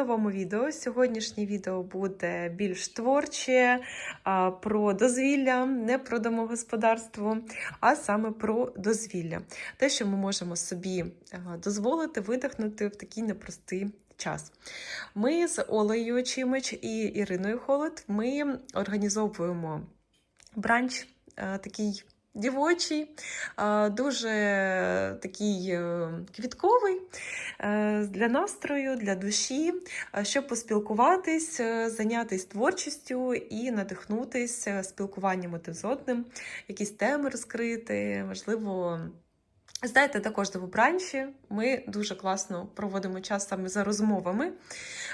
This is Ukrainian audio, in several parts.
новому відео. Сьогоднішнє відео буде більш творче, про дозвілля, не про домогосподарство, а саме про дозвілля. Те, що ми можемо собі дозволити видихнути в такий непростий час. Ми з Олею Чимич і Іриною Холод ми організовуємо бранч такий. Дівочий, дуже такий е, квітковий е, для настрою, для душі, щоб поспілкуватись, е, зайнятися творчістю і надихнутись е, спілкуванням один з одним, якісь теми розкрити, можливо. Знаєте, також в бранчі ми дуже класно проводимо час саме за розмовами.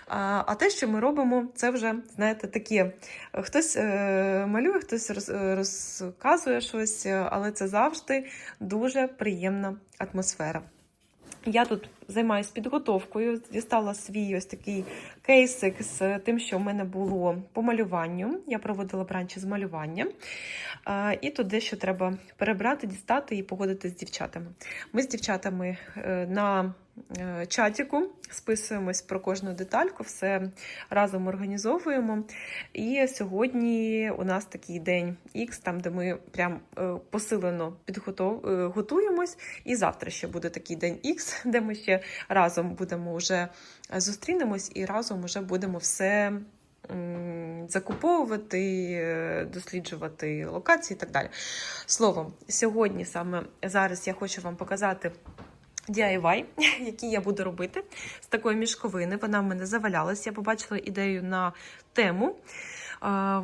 А, те, що ми робимо, це вже, знаєте, таке. Хтось е, малює, хтось е, розказує щось, е, але це завжди дуже приємна атмосфера. Я тут займаюся підготовкою, дістала свій ось такий кейсик з тим, що в мене було по малюванню. Я проводила бранчі з малювання. І тут дещо треба перебрати, дістати і погодити з дівчатами. Ми з дівчатами е, на е, чатіку списуємось про кожну детальку, все разом організовуємо. І сьогодні у нас такий день X, там де ми прям е, посилено підготов... е. І завтра ще буде такий день X, де ми ще разом будемо вже зустрінемось і разом вже будемо все закуповувати, е, досліджувати локації і так далі. Словом, сьогодні саме зараз я хочу вам показати. DIY, який я буду робити з такої мішковини. Вона в мене завалялась. Я побачила ідею на тему.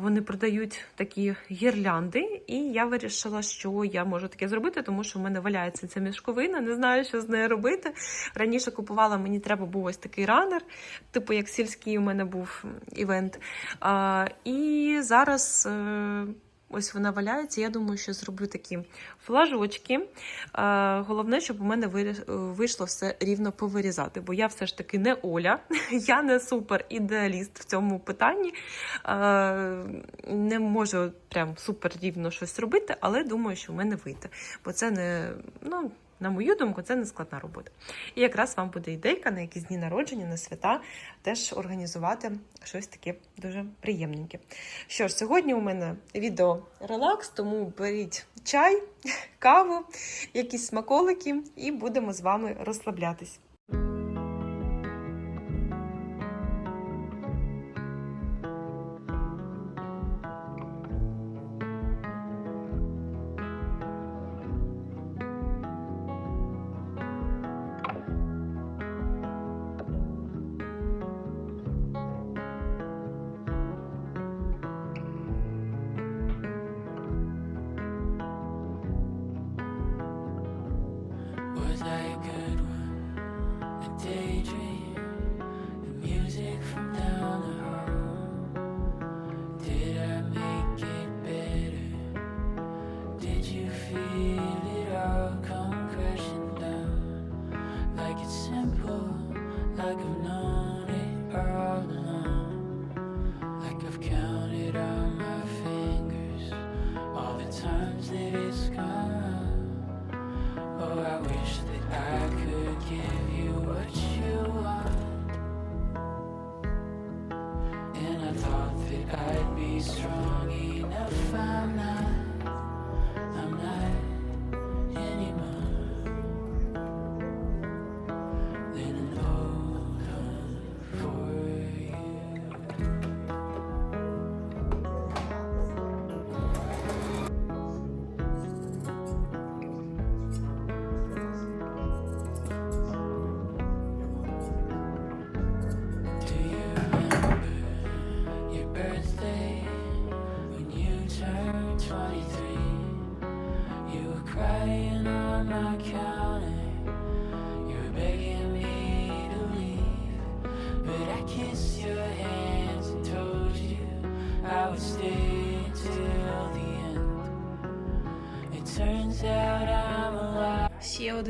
Вони продають такі гірлянди, і я вирішила, що я можу таке зробити, тому що в мене валяється ця мішковина. Не знаю, що з нею робити. Раніше купувала, мені треба був ось такий ранер, типу як сільський у мене був івент. І зараз. Ось вона валяється. Я думаю, що зроблю такі флажочки. Е, Головне, щоб у мене е, вийшло все рівно повирізати, бо я все ж таки не Оля, я не супер ідеаліст в цьому питанні. Е, Не можу прям супер рівно щось робити, але думаю, що в мене вийде. Бо це не, ну, на мою думку, це не складна робота. І якраз вам буде ідейка на якісь дні народження, на свята теж організувати щось таке дуже приємненьке. Що ж, сьогодні у мене відео релакс, тому беріть чай, каву, якісь смаколики, і будемо з вами розслаблятись.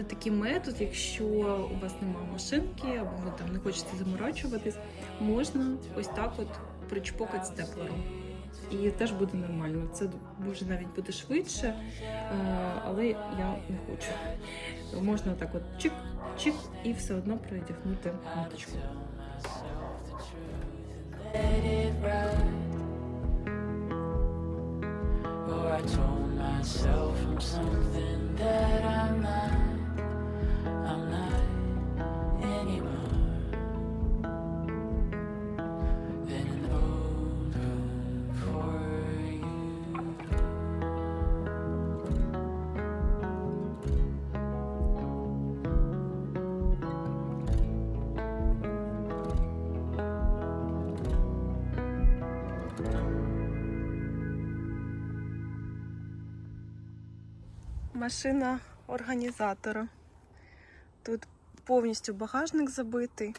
буде такий метод, якщо у вас немає машинки або ви там не хочете заморачуватись, можна ось так от причпокати степлером. І теж буде нормально. Це може навіть бути швидше, е, але я не хочу. Можна так от чик-чик і все одно передягнути маточку. Oh, I told myself I'm somewhere Машина організатора. Тут повністю багажник забитий.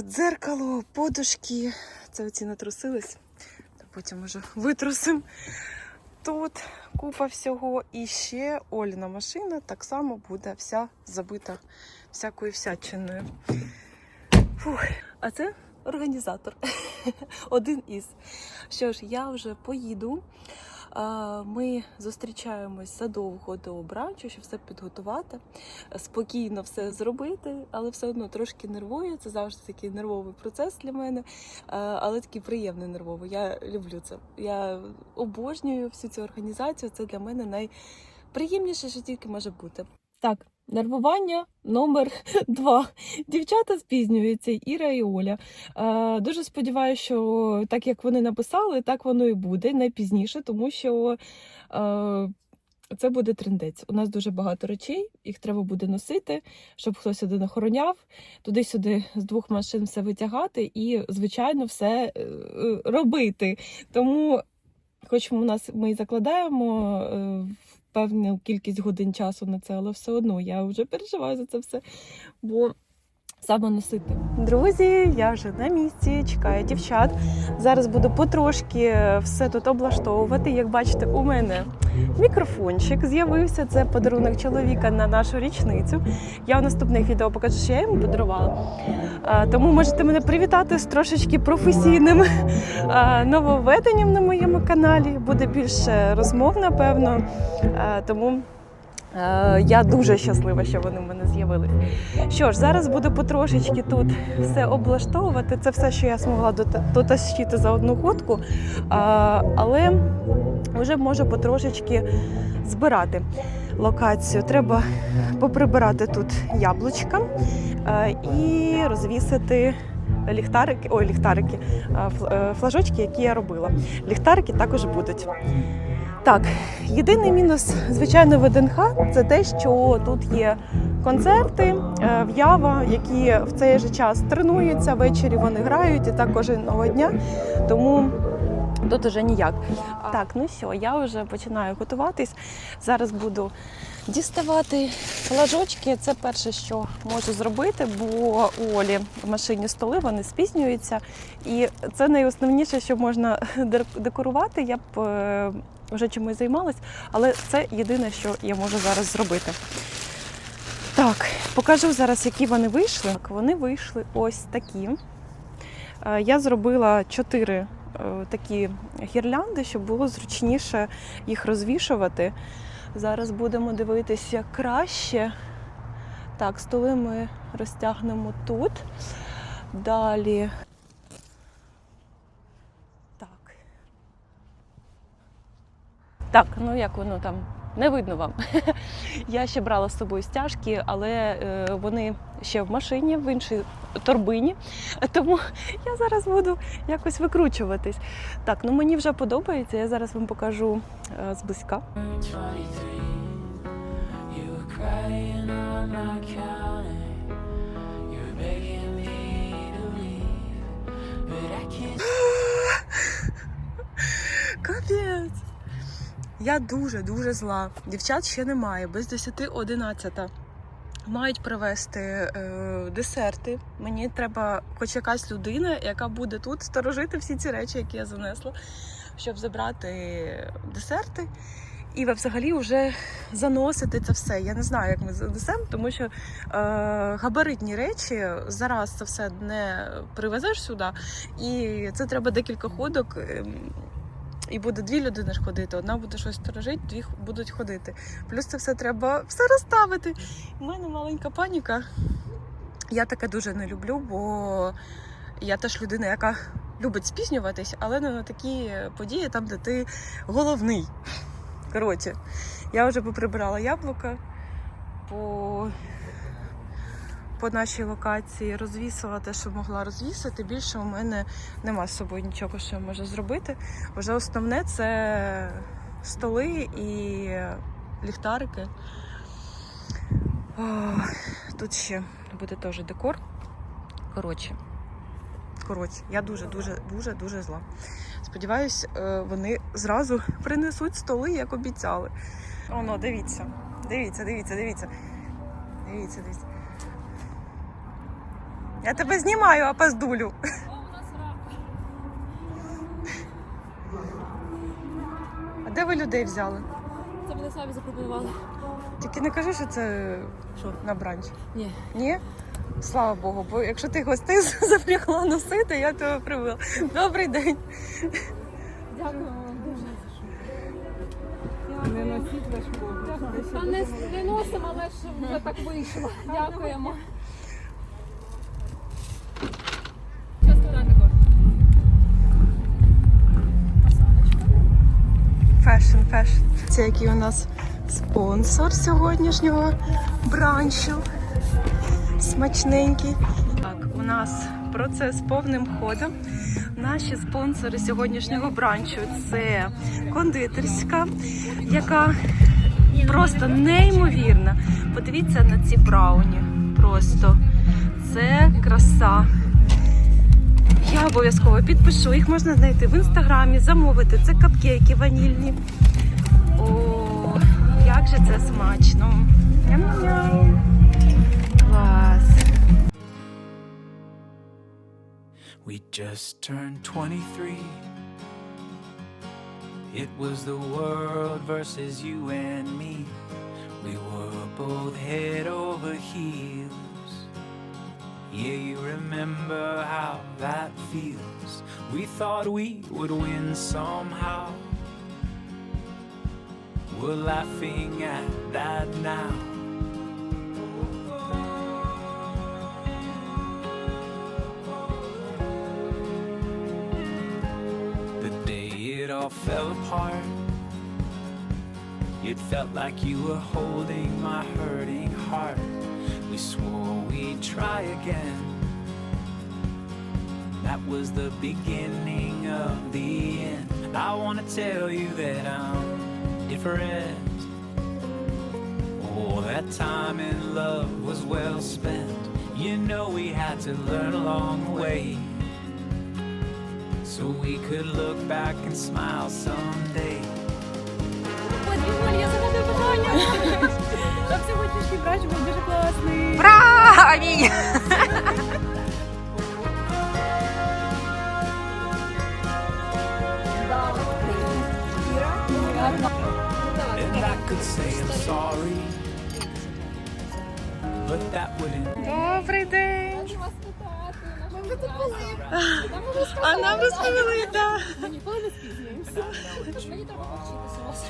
Дзеркало, подушки. Це оці натрусились. Та потім уже витрусим. Тут купа всього. І ще Оліна машина так само буде вся забита всякою всячиною. Фух. А це організатор. Один із. Що ж, я вже поїду. Ми зустрічаємось задовго до бранчу, щоб все підготувати, спокійно все зробити, але все одно трошки нервує. Це завжди такий нервовий процес для мене, але такий приємний нервовий. Я люблю це. Я обожнюю всю цю організацію. Це для мене найприємніше, що тільки може бути. Так, нервування номер два. Дівчата спізнюються, Іра і Оля. Е, дуже сподіваюся, що так як вони написали, так воно і буде найпізніше, тому що е, це буде трендець. У нас дуже багато речей, їх треба буде носити, щоб хтось один охороняв, туди-сюди з двох машин все витягати і, звичайно, все е, е, робити. Тому, хоч у нас ми і закладаємо. Певну кількість годин часу на це, але все одно я вже переживаю за це все, бо саме носити. Друзі, я вже на місці, чекаю дівчат. Зараз буду потрошки все тут облаштовувати. Як бачите, у мене мікрофончик з'явився. Це подарунок чоловіка на нашу річницю. Я в наступних відео покажу, що я йому подарувала. Тому можете мене привітати з трошечки професійним нововведенням на моєму каналі. Буде більше розмов, напевно. Тому. Е, Я дуже щаслива, що вони в мене з'явились. Що ж, зараз буду потрошечки тут все облаштовувати. Це все, що я змогла дотащити за одну ходку, але вже можу потрошечки збирати локацію. Треба поприбирати тут яблучка е, і розвісити. Ліхтарики, ой, ліхтарики, е, флажочки, які я робила. Ліхтарики також будуть. Так, єдиний мінус, звичайно, ВДНХ це те, що тут є концерти, е, в'ява, які в цей же час тренуються, ввечері вони грають і так кожного дня. Тому тут уже ніяк. Так, ну що, я вже починаю готуватись. Зараз буду діставати флажочки. Це перше, що можу зробити, бо у Олі в машині столи вони спізнюються. І це найосновніше, що можна декорувати. Я б е, вже чимось займалась, але це єдине, що я можу зараз зробити. Так, покажу зараз, які вони вийшли. Так, вони вийшли ось такі. Е, Я зробила чотири е, такі гірлянди, щоб було зручніше їх розвішувати. Зараз будемо дивитися краще. Так, столи ми розтягнемо тут. Далі. Так. Так, ну як воно там? Не видно вам. Я ще брала з собою стяжки, але е, вони ще в машині, в іншій торбині. Тому я зараз буду якось викручуватись. Так, ну мені вже подобається. Я зараз вам покажу е, зблизька. 23, you were crying on my counter. You were begging me to leave, but I can't. Капець! Я дуже дуже зла. Дівчат ще немає, без 10-11. Мають привезти е, десерти. Мені треба хоч якась людина, яка буде тут сторожити всі ці речі, які я занесла, щоб забрати десерти. І взагалі вже заносити це все. Я не знаю, як ми занесемо, тому що е, габаритні речі зараз це все не привезеш сюди, і це треба декілька ходок. ем, і буде дві людини ж ходити. Одна буде щось сторожити, дві будуть ходити. Плюс це все треба все розставити. У мене маленька паніка. Я таке дуже не люблю, бо я теж людина, яка любить спізнюватись, але не на такі події, там, де ти головний. Коротше, я вже поприбирала яблука по, по нашій локації, розвісила те, що могла розвісити. Більше у мене нема з собою нічого, що я можу зробити. Вже основне це столи і ліхтарики. О, тут ще буде теж декор. Коротше. Коротше, я дуже, дуже, дуже, дуже зла. Сподіваюсь, е, вони зразу принесуть столи, як обіцяли. Оно, дивіться. Дивіться, дивіться, дивіться. Дивіться, дивіться. Я тебе знімаю, опаздулю. А де ви людей взяли? Це вони самі запропонували. Тільки не кажи, що це Що? на бранч. Ні. Ні? Слава Богу, бо якщо ти гостей запрягла носити, я тебе привела. Добрий день. Дякую вам дуже. Не носіть важкого. Та не, не носимо, але ж вже так вийшло. Дякуємо. Часто також. Фешн, фешн. Це який у нас спонсор сьогоднішнього бранчу. Смачненький. Так, у нас процес повним ходом. Наші спонсори сьогоднішнього бранчу це кондитерська, яка просто неймовірна. Подивіться на ці брауні. Просто це краса. Я обов'язково підпишу. Їх можна знайти в інстаграмі, замовити. Це капкейки ванільні. О, як же це смачно! Ням-ням. Клас! We just turned 23. It was the world versus you and me. We were both head over heels. Yeah, you remember how that feels. We thought we would win somehow. We're laughing at that now. The day it all fell apart, it felt like you were holding my hurting heart. We swore we'd try again. That was the beginning of the end. I wanna tell you that I'm different. Oh, that time in love was well spent. You know we had to learn along the way. So we could look back and smile someday. Тут були. Нам вже А нам розповіли, так. Ми ніколи не спізнюємося. Мені треба повчитися у вас.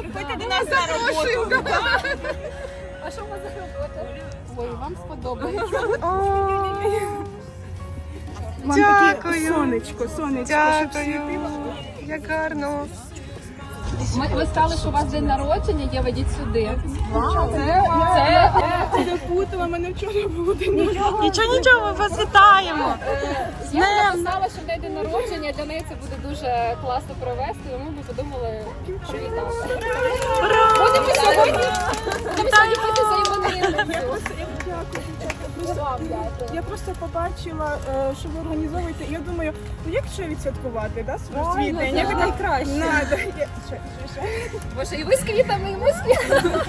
Приходьте до нас на роботу. А що у вас за робота? Ой, вам сподобається. Вам Дякую. сонечко, сонечко, щоб Дякую. світило. Як гарно. Ми, ви сказали, що у вас день народження, є, ведіть сюди. Це, це, тебе мене вчора народження. Нічого, нічого, ми вас вітаємо. Що в неї день народження, для неї це буде дуже класно провести, і ми подумали, що вітати. Будемо сьогодні, будемо сьогодні пити за іменинницю. Я просто побачила, е, що ви організовуєте, і я думаю, ну як ще відсвяткувати, да, свій свій день? Я така. Надо. Я- що- що- що? Боже, і ви з квітами, і ми з квітами.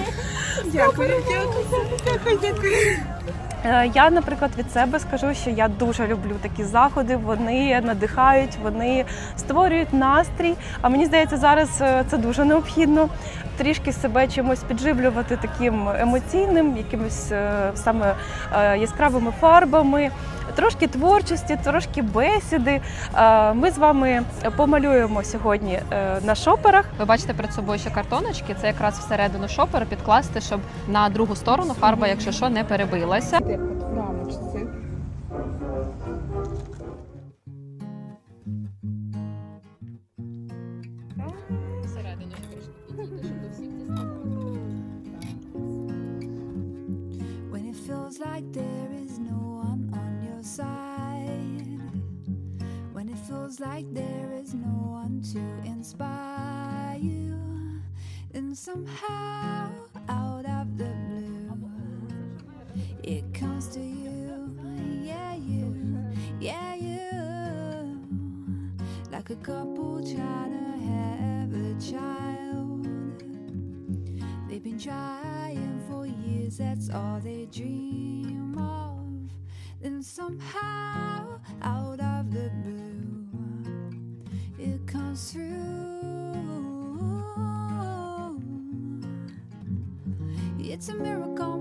Дякую, дякую, Я, наприклад, від себе скажу, що я дуже люблю такі заходи. Вони надихають, вони створюють настрій. А мені здається, зараз е, це дуже необхідно. Трішки себе чимось підживлювати таким емоційним, якимось е, саме е, яскравими фарбами. Трошки творчості, трошки бесіди. Е, Ми з вами помалюємо сьогодні на шоперах. Ви бачите перед собою ще картоночки. Це якраз всередину шопера підкласти, щоб на другу сторону фарба, якщо що, не перебилася. Like there is no one on your side. When it feels like there is no one to inspire you. Then somehow, out of the blue, it comes to you. Yeah, you. Yeah, you. Like a couple trying to have a child. They've been trying that's all they dream of. Then somehow, out of the blue, it comes through. It's a miracle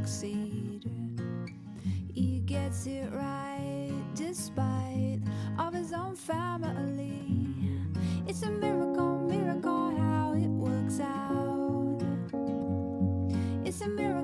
succeed. He gets it right despite of his own family. It's a miracle, miracle how it works out. It's a miracle, miracle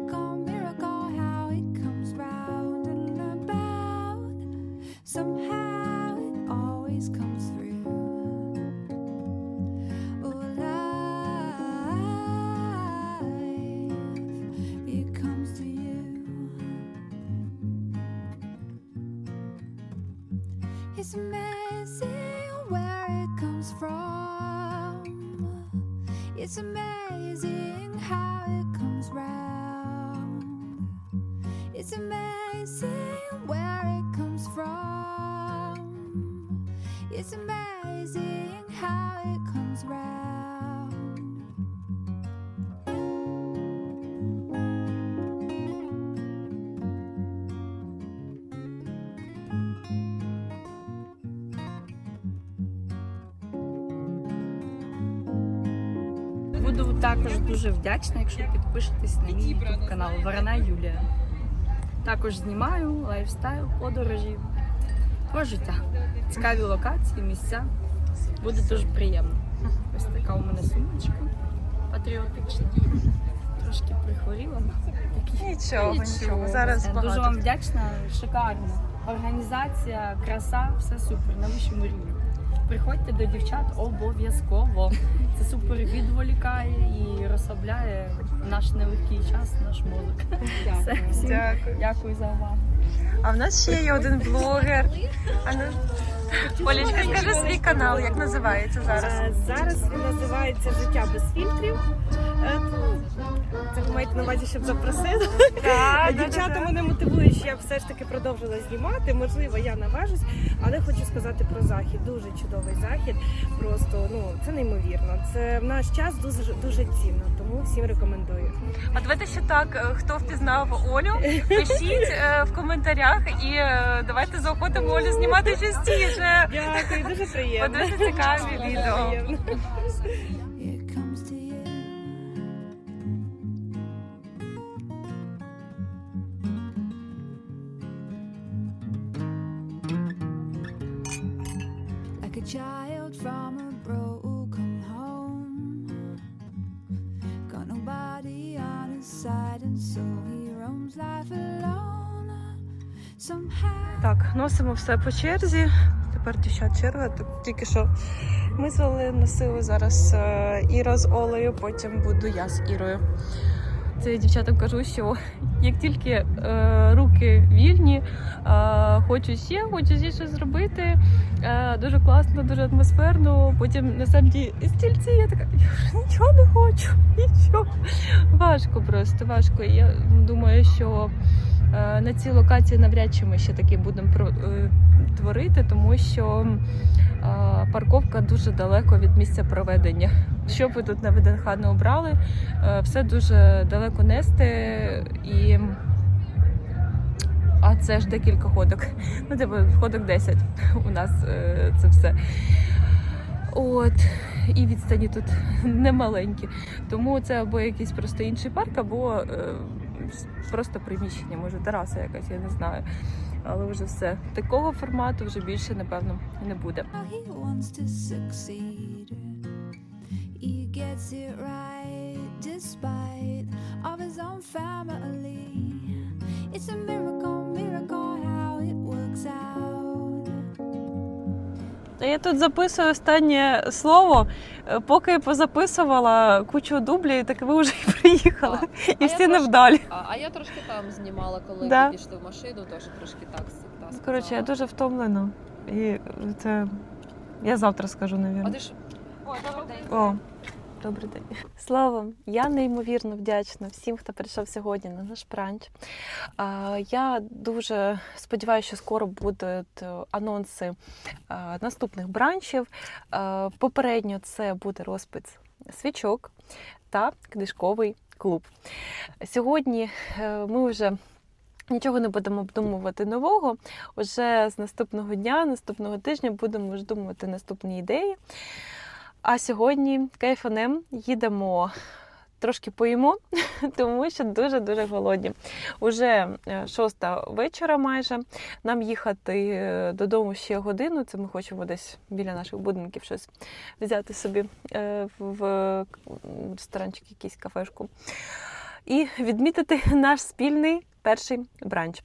також дуже вдячна, якщо підпишетесь на мій YouTube канал Варена Юлія. Також знімаю лайфстайл, подорожі про життя. Цікаві локації, місця. Буде дуже приємно. Ось така у мене сумочка патріотична. Трошки прихворіла. Такі. Нічого, нічого. Зараз Дуже вам вдячна, шикарно. Організація, краса, все супер, на вищому рівні. Приходьте до дівчат обов'язково. Це супер відволікає і розслабляє наш нелегкий час, наш мозок. Все, всім Дякую. дякую за увагу. А в нас ще є один блогер. А ну, Олечка, скажи свій канал, як називається зараз? Е, Зараз він називається Життя без фільтрів. Е, ну, Це ви маєте на увазі, щоб запросили. Дівчата мене мотивують, що я все ж таки продовжила знімати. Можливо, я наважусь, але хочу сказати про захід. Дуже чудовий захід. Просто ну це неймовірно. Це в наш час дуже дуже цінно, тому всім рекомендую. А давайте ще так, е, хто впізнав Олю, пишіть в коментарях і давайте заохотимо Олю знімати частіше. Дякую, дуже приємно. Дуже цікаві відео. Like a child from a broken home. Got nobody on his side, and so he roams life alone. Somehow. Так, носимо все по черзі. Тепер дівчат черга. Тут Тільки що ми з Олею носили зараз е, Іра з Олею, потім буду я з Ірою. Це дівчатам кажу, що як тільки е, руки вільні, е, хочу ще, хочу ще щось зробити. Е, дуже класно, дуже атмосферно. Потім на самом ті стільці я така, я вже нічого не хочу, нічого. Важко просто, важко. Я думаю, що е, на цій локації навряд чи ми ще таки будемо про- е, творити, тому що парковка дуже далеко від місця проведення. Що ви тут на ВДНХ не обрали, е, все дуже далеко нести і. А а це ж декілька ходок. Ну, типу, ходок 10 у нас е, це все. От, і відстані тут немаленькі. Тому це або якийсь просто інший парк, або е, просто приміщення, може тераса якась, я не знаю. Але вже все. Такого формату вже більше, напевно, не буде. It's a miracle, miracle how it works out. Я тут записую останнє слово. Е, Поки позаписувала кучу дублів, так ви вже і приїхали. І А всі трошки- невдалі. А, а я трошки там знімала, коли Да. ви пішли в машину, теж трошки так. так Коротше, я дуже втомлена. І це я завтра скажу, А ти ж О, добрий день. Слава, я неймовірно вдячна всім, хто прийшов сьогодні на наш бранч. Я дуже сподіваюся, що скоро будуть е, анонси е, наступних бранчів. Е, Попередньо це буде розпис свічок та книжковий клуб. Сьогодні ми вже. Нічого не будемо обдумувати нового. Уже з наступного дня, наступного тижня будемо вже думати наступні ідеї. А сьогодні кайфанем їдемо. Трошки поїмо, тому що дуже-дуже голодні. Уже е, шоста вечора майже. Нам їхати е, додому ще годину. Це ми хочемо десь біля наших будинків щось взяти собі е, в ресторанчик, якийсь кафешку. І відмітити наш спільний перший бранч.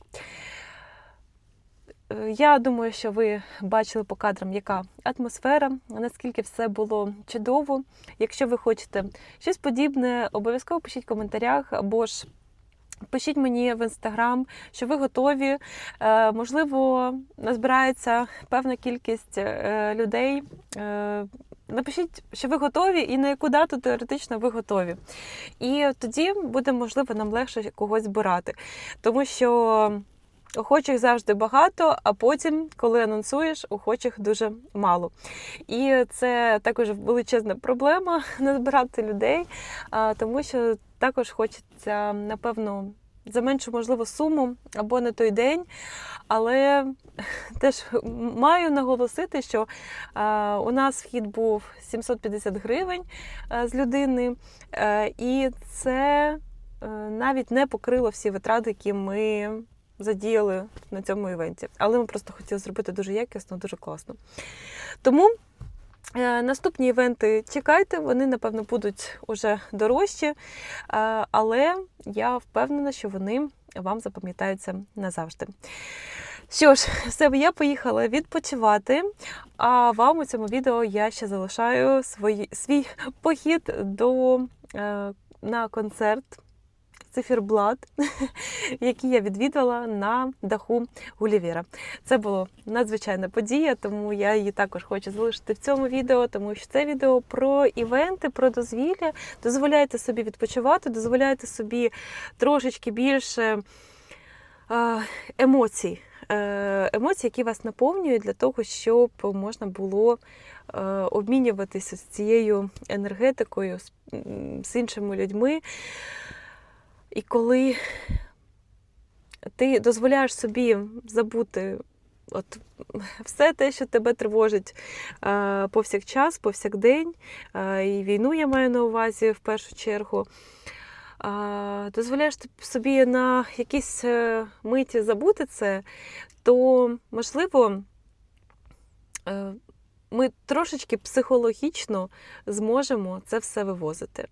Е, Я думаю, що ви бачили по кадрам, яка атмосфера, наскільки все було чудово. Якщо ви хочете щось подібне, обов'язково пишіть в коментарях або ж. Пишіть мені в інстаграм, що ви готові. Е, можливо, назбирається певна кількість е, людей. Напишіть, що ви готові і на яку дату теоретично ви готові. І тоді буде, можливо, нам легше когось збирати. Тому що охочих завжди багато, а потім, коли анонсуєш, охочих дуже мало. І це також величезна проблема назбирати людей, тому що також хочеться, напевно, за меншу можливо суму або на той день. Але теж маю наголосити, що у нас вхід був 750 гривень з людини, е, і це е, навіть не покрило всі витрати, які ми задіяли на цьому івенті. Але ми просто хотіли зробити дуже якісно, дуже класно. Тому е, наступні івенти чекайте, вони, напевно, будуть уже дорожчі, е, але я впевнена, що вони вам запам'ятаються назавжди. Що ж, все, я поїхала відпочивати. А вам у цьому відео я ще залишаю свої, свій похід до, е, на концерт циферблат, який я відвідала на даху Гулівера. Це була надзвичайна подія, тому я її також хочу залишити в цьому відео, тому що це відео про івенти, про дозвілля. Дозволяйте собі відпочивати, дозволяйте собі трошечки більше е, емоцій. Е, Емоції, які вас наповнюють для того, щоб можна було е, обмінюватися з цією енергетикою, з іншими людьми. І коли ти дозволяєш собі забути от все те, що тебе тривожить повсякчас, повсякдень, і війну я маю на увазі в першу чергу. Дозволяєш собі на якісь е, миті забути це, то можливо е, ми трошечки психологічно зможемо це все вивозити.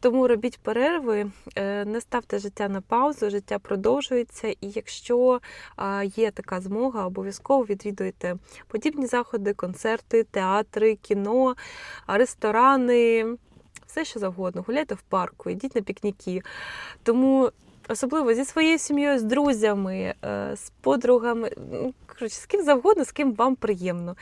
Тому робіть перерви, е, не ставте життя на паузу, життя продовжується. І якщо є така змога, обов'язково відвідуйте подібні заходи, концерти, театри, кіно, ресторани, все що завгодно. Гуляйте в парку, йдіть на пікніки. Тому. Особливо зі своєю сім'єю, з друзями, е, з подругами, ну, коротше, з ким завгодно, з ким вам приємно.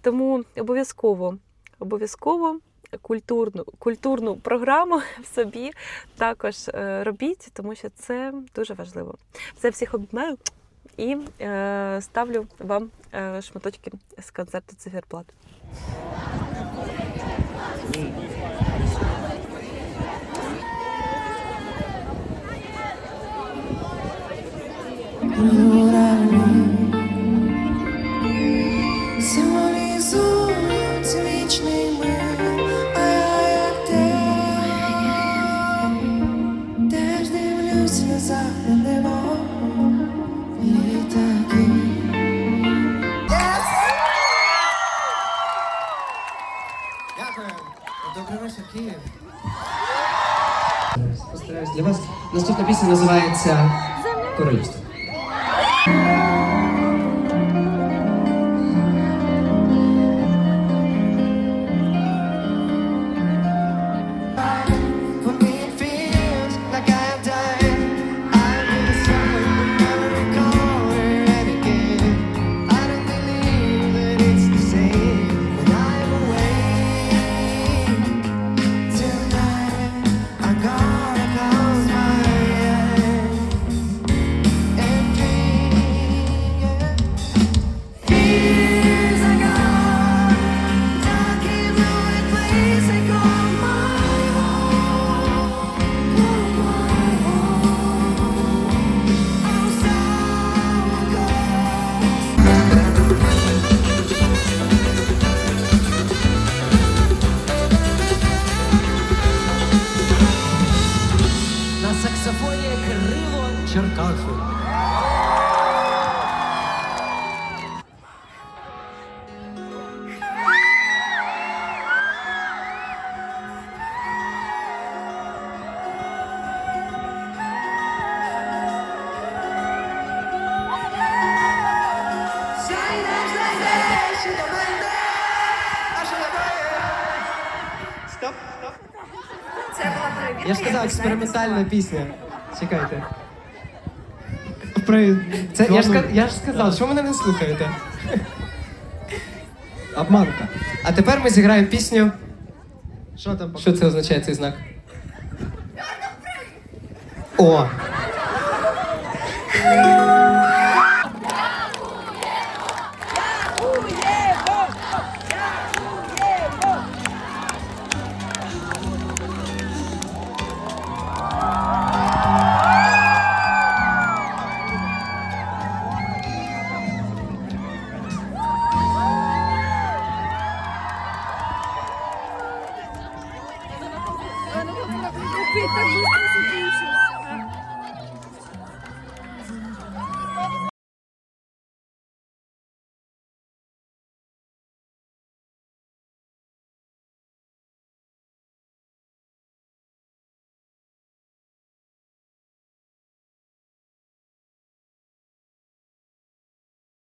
Тому обов'язково, обов'язково культурну, культурну програму в собі також е, робіть, тому що це дуже важливо. Все всіх обіймаю і е, ставлю вам е, шматочки з концерту Циферблат. журавлі Дякую. Добрий вечір, Київ. Постараюсь для вас. Наступна пісня називається Королівство. Експериментальна пісня. Чекайте. При... Це, я, ж, я ж сказав, що ви мене не слухаєте? Обманка. А тепер ми зіграємо пісню. Що там? Що це означає цей знак? О!